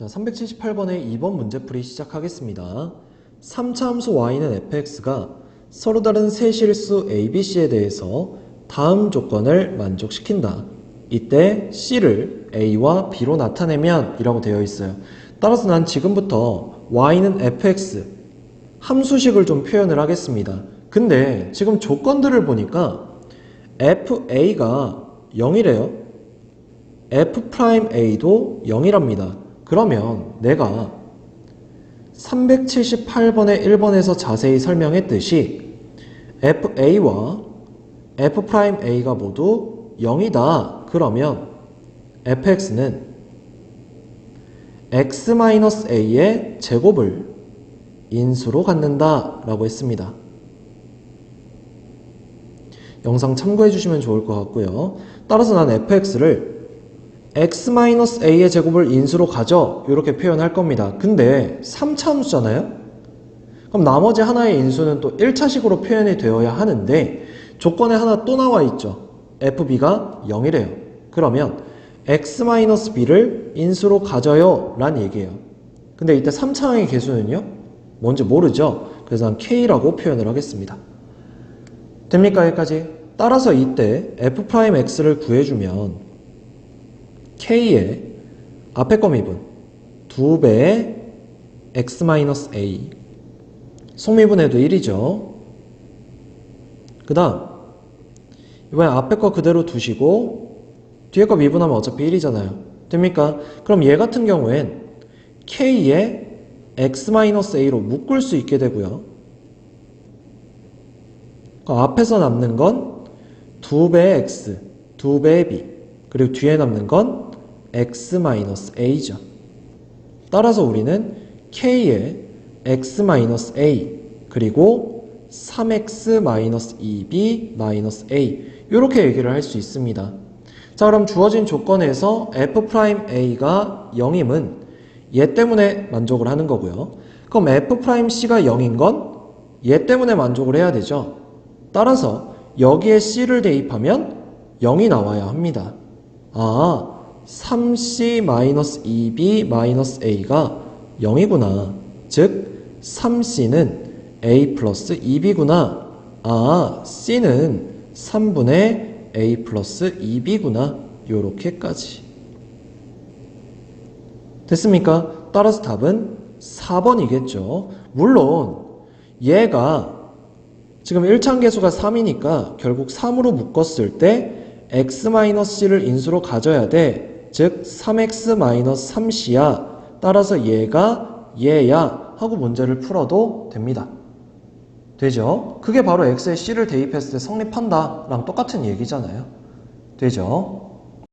자, 378번의 2번 문제풀이 시작하겠습니다. 3차 함수 y는 fx가 서로 다른 세 실수 a, b, c에 대해서 다음 조건을 만족시킨다. 이때 c를 a와 b로 나타내면 이라고 되어 있어요. 따라서 난 지금부터 y는 fx 함수식을 좀 표현을 하겠습니다. 근데 지금 조건들을 보니까 fa가 0이래요. f'a도 0이랍니다. 그러면 내가 378번의 1번에서 자세히 설명했듯이 fa와 f'a가 모두 0이다. 그러면 fx는 x-a의 제곱을 인수로 갖는다 라고 했습니다. 영상 참고해 주시면 좋을 것 같고요. 따라서 난 fx를 x-a의 제곱을 인수로 가져 이렇게 표현할 겁니다. 근데 3차 함수잖아요? 그럼 나머지 하나의 인수는 또 1차식으로 표현이 되어야 하는데 조건에 하나 또 나와 있죠. fb가 0이래요. 그러면 x-b를 인수로 가져요 란 얘기예요. 근데 이때 3차항의 개수는요? 뭔지 모르죠? 그래서 난 k라고 표현을 하겠습니다. 됩니까 여기까지? 따라서 이때 f'x를 구해주면 k의 앞에 거 미분 2배의 x-a 속미분해도 1이죠. 그 다음 이번에 앞에 거 그대로 두시고 뒤에 거 미분하면 어차피 1이잖아요. 됩니까? 그럼 얘 같은 경우엔 k의 x-a로 묶을 수 있게 되고요. 그 앞에서 남는 건 2배의 x, 2배의 b, 그리고 뒤에 남는 건 x-a죠. 따라서 우리는 k의 x-a 그리고 3x-2b-a 이렇게 얘기를 할 수 있습니다. 자 그럼 주어진 조건에서 f'a가 0임은 얘 때문에 만족을 하는 거고요. 그럼 f'c가 0인 건 얘 때문에 만족을 해야 되죠. 따라서 여기에 c를 대입하면 0이 나와야 합니다. 아, 3c-2b-a가 0이구나. 즉, 3c는 a 플러스 2b구나. 아, c는 3분의 a 플러스 2b구나. 요렇게까지. 됐습니까? 따라서 답은 4번이겠죠. 물론, 얘가 지금 1차항 계수가 3이니까 결국 3으로 묶었을 때 x-c를 인수로 가져야 돼. 즉 3x-3c야. 따라서 얘가 얘야 하고 문제를 풀어도 됩니다. 되죠? 그게 바로 x에 c를 대입했을 때 성립한다 랑 똑같은 얘기잖아요. 되죠?